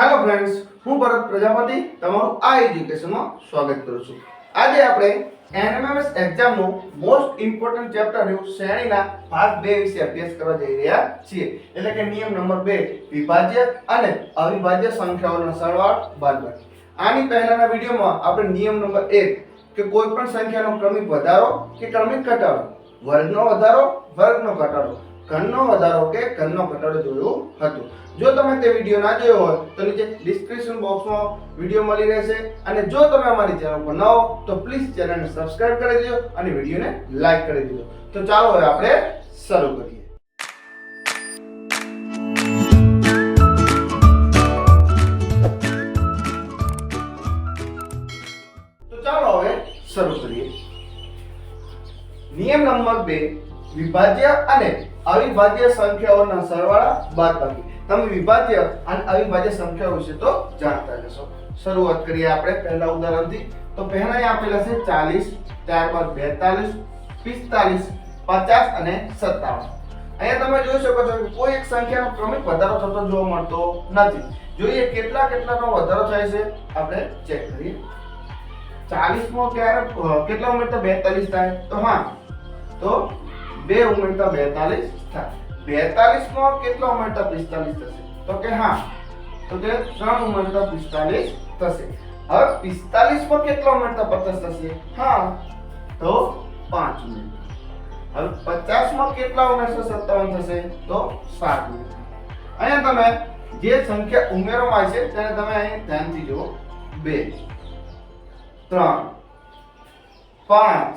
Hello friends હું ભરત પ્રજાપતિ તમારું આ એજ્યુકેશનમાં સ્વાગત કરું છું. આજે આપણે એનએમએમએસ એક્ઝામનું મોસ્ટ ઇમ્પોર્ટન્ટ ચેપ્ટર રહ્યું શ્રેણીના ભાગ બે વિશે અભ્યાસ કરવા જઈ રહ્યા છીએ. એટલે કે નિયમ નંબર બે, વિભાજ્ય અને અવિભાજ્ય સંખ્યાઓનો સરવાળો બાદબાકી આની પહેલાના વિડીયોમાં આપણે નિયમ નંબર એક, કે કોઈ પણ સંખ્યાનો ક્રમિક વધારો કે ક્રમિક ઘટાડો, વર્ગનો વધારો, વર્ગનો ઘટાડો. ઘનનો વધારો કે ઘનનો ઘટાડો જોયું હતું. જો તમે તે વીડિયો ના જોયો હોય, તો નીચે ડિસ્ક્રિપ્શન બોક્સમાં વીડિયો મળી રહેશે. અને જો તમે અમારી ચેનલ પર નવો તો પ્લીઝ ચેનલને સબસ્ક્રાઇબ કરી દેજો અને વિડીયોને લાઈક કરી દેજો. તો ચાલો હવે આપણે શરૂ કરીએ. તો ચાલો હવે શરૂ કરીએ. નિયમ નંબર બે વિભાજ્ય અને અવિભાજ્ય સંખ્યાઓના સરવાળા બાદબાકી તમે વિભાજ્ય અને અવિભાજ્ય સંખ્યાઓ વિશે તો જાણતા જશો શરૂઆત કરીએ આપણે પહેલા ઉદાહરણથી. તો પહેલા આપેલા છે 40 ત્યારબાદ 42 45 50 અને 57 અહીંયા તમે જોઈ શકો છો કે કોઈ એક સંખ્યાનો ક્રમિક વધારો થતો જોવા મળતો નથી. જોઈએ કેટલા કેટલાનો વધારો થાય છે. આપણે ચેક કરીએ. 40 માં ક્યારે કેટલા ઉમેરતા 42 થાય? તો હા, તો બે ઉમેરતા 42 થાય. 42 માં કેટલા ઉમેરતા 45 થશે. તો કે હા. તો કે ત્રણ ઉમેરતા 45 થશે. હવે 45 માં કેટલા ઉમેરતા 50 થશે. હા. તો પાંચ ઉમેરતા હવે 50 માં કેટલા ઉમેરશો 57 થશે. તો સાત ઉમેરતા અહીંયા તમે જે સંખ્યા ઉમેરવામાં આવી છે, તેને તમે અહીં ધ્યાનથી જુઓ. બે, ત્રણ, પાંચ,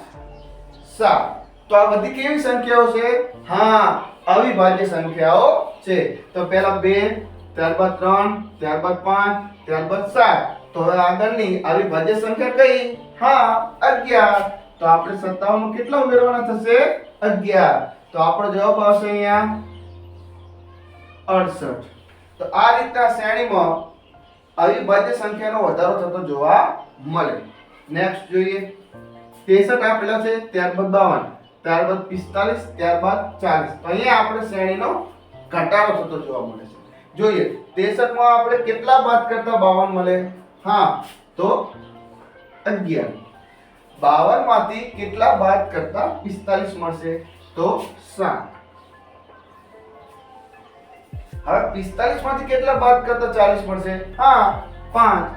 સાત તો આ બધી કેવી સંખ્યાઓ છે? હા, અવિભાજ્ય સંખ્યાઓ છે. તો પહેલા બે, ત્યારબાદ ત્રણ, ત્યારબાદ પાંચ, ત્યારબાદ સાત. તો હવે આગળની અવિભાજ્ય સંખ્યા કઈ? હા, અગિયાર. તો આપણે સત્તાવન કેટલા ઉમેરવાના થશે? અગિયાર. તો આપણો જવાબ આવશે અહીંયા અડસઠ. તો આ રીતના શ્રેણીમાં અવિભાજ્ય સંખ્યાનો વધારો થતો જોવા મળે. નેક્સ્ટ જોઈએ. 63 આપેલા છે, ત્યારબાદ 52 ત્યારબાદ 45 ત્યારબાદ 40 તો અહીંયા આપણે શ્રેણીનો ઘટાડો થતો જોવા મળે છે. જોઈએ, તેસઠમાં આપણે કેટલા બાદ કરતા 52 મળે? હા, તો 11 52 માંથી કેટલા બાદ કરતા 45 મળશે? તો સાત. હવે 45 માંથી કેટલા બાદ કરતા 40 મળશે? હા, પાંચ.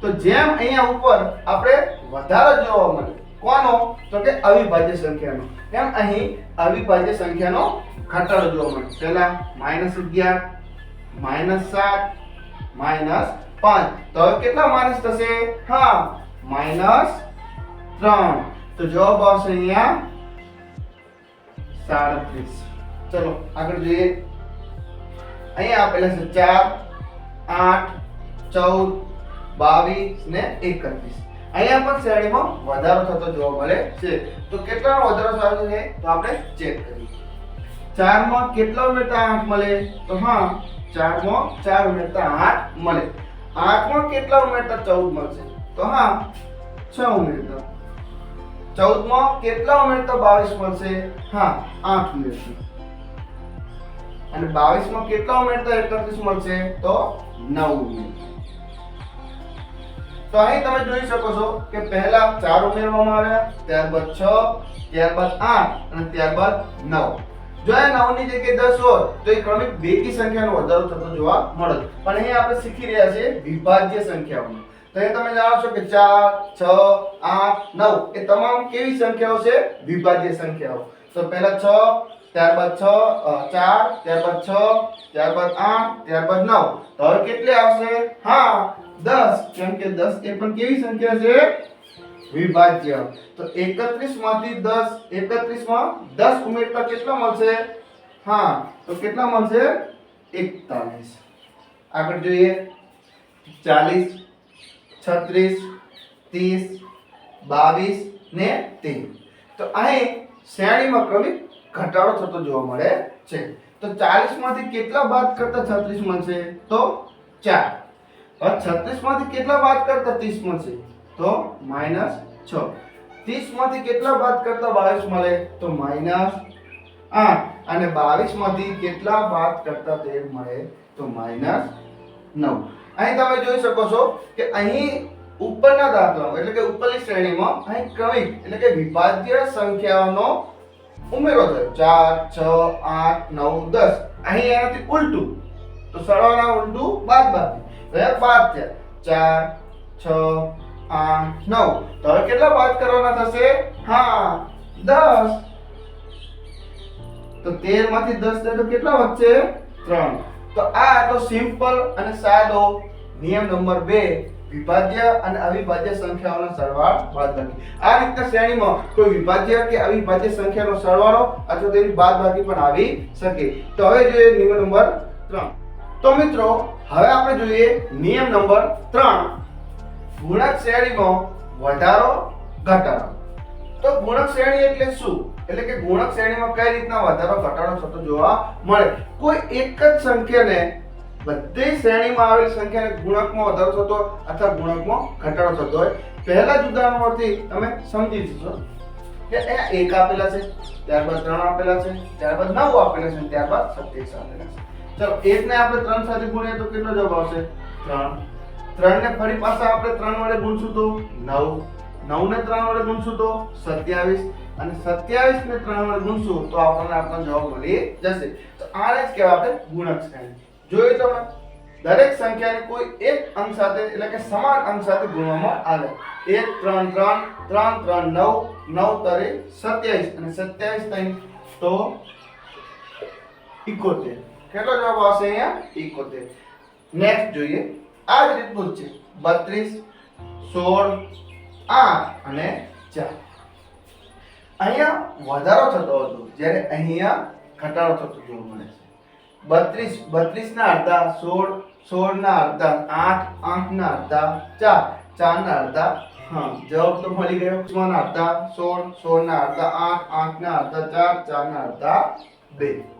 તો જેમ અહીંયા ઉપર આપણે વધારો જોવા મળે કોનો? તો કે અવિભાજ્ય સંખ્યાનો. એમ અહીં અવિભાજ્ય સંખ્યાનો ઘટાડો જોવા મળે. પહેલા -11 -7 -5 તો કેટલા માઇનસ થશે? હા -3 તો જવાબ આવશે અહીંયા 37 ચલો, આગળ જોઈએ. અહીંયા આપેલા છે 4 8 14 બાવીસ ને એકત્રીસ. અહીંયા પણ શ્રેણીમાં વધારો થતો જોવા મળે છે. તો કેટલાનો વધારો થયો છે તો આપણે ચેક કરીએ. ચારમાં કેટલા ઉમેરતા આઠ મળે? તો હા, ચારમાં ચાર ઉમેરતા આઠ મળે. આઠમાં કેટલા ઉમેરતા ચૌદ મળશે? તો હા, છ ઉમેરતા. ચૌદમાં કેટલા ઉમેરતા બાવીસ મળશે? હા, આઠ ઉમેરશે અને બાવીસમાં કેટલા ઉમેરતા એકત્રીસ મળશે? તો નવ ઉમેરતા. તો અહીં તમે જોઈ શકો છો કે પહેલા ચાર ઉમેરવામાં આવ્યા, ત્યારબાદ છ, ત્યારબાદ આઠ અને ત્યારબાદ નવ. જો આ નવની જગ્યાએ દસ હોય, તો એ ક્રમિક બેકી સંખ્યાનો વધારો થતો જોવા મળે પણ અહીં આપણે શીખી રહ્યા છીએ વિભાજ્ય સંખ્યાઓનો. તો એ તમે જાણો છો કે ચાર, છ, આઠ, નવ, એ તમામ કેવી સંખ્યાઓ છે? વિભાજ્ય સંખ્યાઓ. તો પહેલા છ, ત્યારબાદ છ ચાર, ત્યારબાદ છ, ત્યારબાદ આઠ, ત્યારબાદ નવ. તો હવે કેટલી આવશે? હા દસ. કેમ કે દસ એ પણ કેવી સંખ્યા છે? વિભાજ્ય. તો એકત્રીસમાંથી દસ એકત્રીસમાં દસ ઉમેરતા કેટલા મળશે? હા, તો કેટલા મળશે? એકતાલીસ. આગળ જોઈએ. ચાલીસ, છત્રીસ, ત્રીસ, બાવીસ ને તેર. તો અહીં શ્રેણીમાં ક્રમિક ઘટાડો થતો જોવા મળે છે. તો ચાલીસમાંથી કેટલા બાદ કરતા છત્રીસ મળશે? તો ચાર. છત્રીસમાંથી કેટલા બાદ કરતા ત્રીસ મળશે તો માઇનસ છ. ત્રીસમાંથી કેટલા બાદ કરતા બાવીસ મળે? તો માઇનસ આઠ. અને બાવીસમાંથી કેટલા બાદ કરતા તેર મળે? તો માઇનસ નવ. અહીં તમે જોઈ શકો છો કે અહીં ઉપરના દાખલામાં એટલે કે ઉપરની શ્રેણીમાં અહીં ક્રમિક, એટલે કે વિભાજ્ય સંખ્યાઓનો ઉમેરો થયો. ચાર, છ, આઠ, નવ, દસ. અહીં એનાથી ઉલટું. તો સરવાળા ઉલટું બાદ બાકી. એ બાદ થયા ચાર, છ, આઠ, નવ. તો હવે કેટલા બાદ કરવાના થશે? હા, દસ. તો તેરમાંથી દસ જાય તો કેટલા વધશે? ત્રણ. તો આ તો સિમ્પલ અને સાદો નિયમ નંબર બે, વિભાજ્ય અને અવિભાજ્ય સંખ્યાઓનો સરવાળો બાદબાકી. આ રીતના શ્રેણીમાં કોઈ વિભાજ્ય કે અવિભાજ્ય સંખ્યાનો સરવાળો અથવા તેની બાદબાકી પણ આવી શકે. તો હવે જોઈએ નિયમ નંબર ત્રણ. તો મિત્રો, હવે આપણે જોઈએ નિયમ નંબર ત્રણ. ગુણક શ્રેણીમાં વધારો, ઘટાડો. તો ગુણક શ્રેણી એટલે શું? એટલે કે ગુણક શ્રેણીમાં કઈ રીતના વધારો, ઘટાડો થતો જોવા મળે? કોઈ એક જ સંખ્યાને બધી શ્રેણીમાં આવેલી સંખ્યાને ગુણકમાં વધારો થતો અથવા ગુણકમાં ઘટાડો થતો હોય? પહેલા જ ઉદાહરણમાંથી તમે સમજી જશો કે અહીંયા એક આપેલા છે, ત્યારબાદ ત્રણ આપેલા છે, ત્યારબાદ નવ આપેલા છે ત્યારબાદ સત્યાવીસ આપેલા છે. ચલો એકને આપણે ત્રણ સાથે ગુણીએ તો કેટલો જવાબ આવશે? ત્રણ. ત્રણને ફરી પાછા આપણે ત્રણ વડે ગુણશું તો નવ. નવ ને ત્રણ વડે ગુણશું તો સત્યાવીસ. અને સત્યાવીસ ને ત્રણ વડે ગુણશું તો આપણને આપણો જવાબ મળી જશે. તો આને જ કહેવાય આપણે ગુણક શ્રેણી. જોયું તમે દરેક સંખ્યાને કોઈ એક અંક સાથે, એટલે કે સમાન અંક સાથે ગુણવામાં આવે. એક, ત્રણ ત્રણ ત્રણ ત્રણ, નવ. નવ તરે સત્યાવીસ. અને સત્યાવીસ ત્રણ તો ઇકોતેર કેટલો જવાબ આવશે અહીંયા? ઇકોતેર નેક્સ્ટ જોઈએ. આ જ રીતનું જ છે. બત્રીસ, સોળ, આઠ અને ચાર. અહીંયા વધારો થતો હતો, જ્યારે અહીંયા ઘટાડો થતો જોવા મળે છે. બત્રીસ બત્રીસ ના અડધા, સોળ સોળ ના અડધા, આઠ આઠ ના અડધા, ચાર ચાર ના અડધા, હા, જવાબ તો મળી ગયો. છ ના અડધા, સોળ સોળ ના અડધા, આઠ આઠ ના અડધા, ચાર ચાર ના અડધા, બે.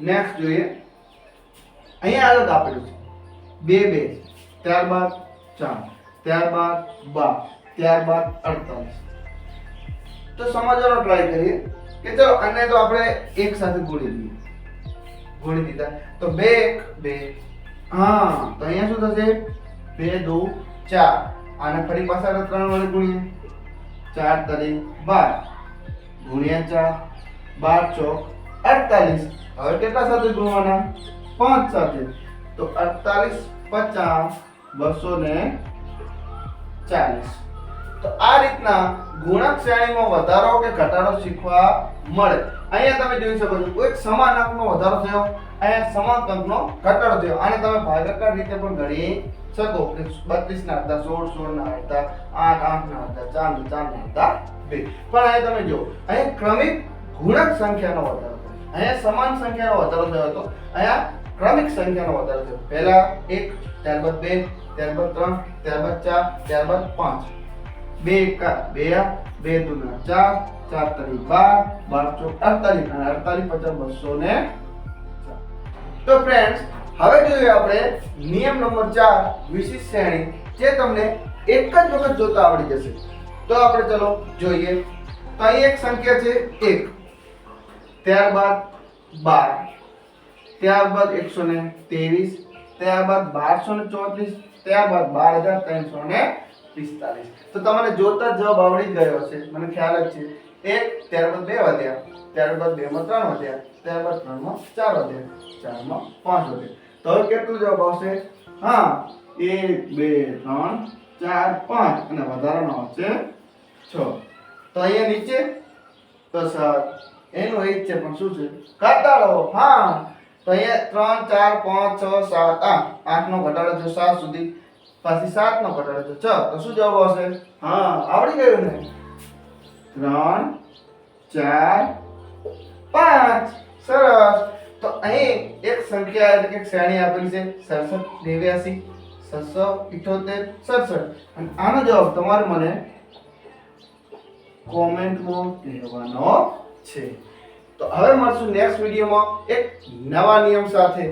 નેક્સ્ટ જોઈએ. અહીંયા અલગ આપેલું છે. બે બે, ત્યારબાદ ચાર, ત્યારબાદ બાર, ત્યારબાદ અડતાલીસ. તો સમજવાનો ટ્રાય કરીએ કે ચલો આને તો આપણે એક સાથે ગોળી દઈએ. ગોળી દીધા. તો બે એક, બે. હા, તો અહીંયા શું થશે? બે, દો, ચાર. આને ફરી પાછા ત્રણ વડે ગુણીએ. ચાર તરી બાર. ગુણ્યા ચાર, બાર ચોક, અડતાલીસ. હવે કેટલા સાથે ગુણવાના? પાંચ સાથે. તો અડતાલીસ પચાસ બસો ને ચાલીસ. તો આ રીતના ગુણક શ્રેણીમાં વધારો કે ઘટાડો શીખવા મળે. અહીંયા તમે જોઈ શકો છો, કોઈક સમાન અંકનો વધારો થયો, અહીંયા સમાન અંકનો ઘટાડો થયો. આને તમે ભાગાકાર રીતે પણ ગણી શકો. કે બત્રીસ ના હતા સોળ સોળ ના હતા આઠ આઠ ના હતા ચાર ચાર ના હતા બે. પણ અહીંયા તમે જો અહીં ક્રમિક ગુણક સંખ્યાનો વધારો અહીંયા સમાન સંખ્યાનો વધારો થયો હતો. અહીંયા ક્રમિક સંખ્યાનો વધારો થયો. પહેલા એક, ત્યારબાદ બે, ત્યારબાદ ત્રણ, ત્યારબાદ ચાર, ત્યારબાદ પાંચ. બે એકા બે બે દુના ચાર ચાર તરી બાર બાર ચોક અડતાલીસ અને અડતાલીસ પચાસ બસો ને. તો ફ્રેન્ડ્સ હવે જોઈએ આપણે નિયમ નંબર ચાર, વિશિષ્ટ શ્રેણી, જે તમને એક જ વખત જોતા આવડી જશે. તો આપણે ચલો જોઈએ. તો અહીં એક સંખ્યા છે એક. ત્યારબાદ બાર. ત્યારબાદ એકસો ને ત્રેવીસ. ત્યારબાદ બારસો ને ચોત્રીસ. ત્યારબાદ બાર હજાર ત્રણસો ને પિસ્તાલીસ. તો તમને જોતા જવાબ આવડી ગયો છે મને ખ્યાલ જ છે. એક, ત્યારબાદ બે વધ્યા. ત્યારબાદ બે માં ત્રણ વધ્યા. ત્યારબાદ ત્રણમાં ચાર વધ્યા. ચારમાં પાંચ વધ્યા. તો હવે કેટલું જવાબ આવશે? હા, એક, બે, ત્રણ, ચાર, પાંચ. અને વધારાનો આવશે છ. તો અહીંયા નીચે તો સાત. એનું એ છે પણ શું છે? ઘટાડો હા તો અહીંયા ત્રણ ચાર પાંચ છ સાત આઠ. આઠ નો ઘટાડો જો સાત સુધી. પાછી સાત નો ઘટાડો જો છ. તો શું જવાબ આવશે? હા. આવડી ગયું ને? ત્રણ ચાર પાંચ. સરસ. તો અહીં એક સંખ્યા એટલે કે શ્રેણી આપેલી છે સડસઠ નેવ્યાસી છસો ઇઠોતેર સડસઠ. અને આનો જવાબ તમારે મને કોમેન્ટમાં કહેવાનો છે. તો હવે મળશું નેક્સ્ટ વિડીયોમાં એક નવા નિયમ સાથે.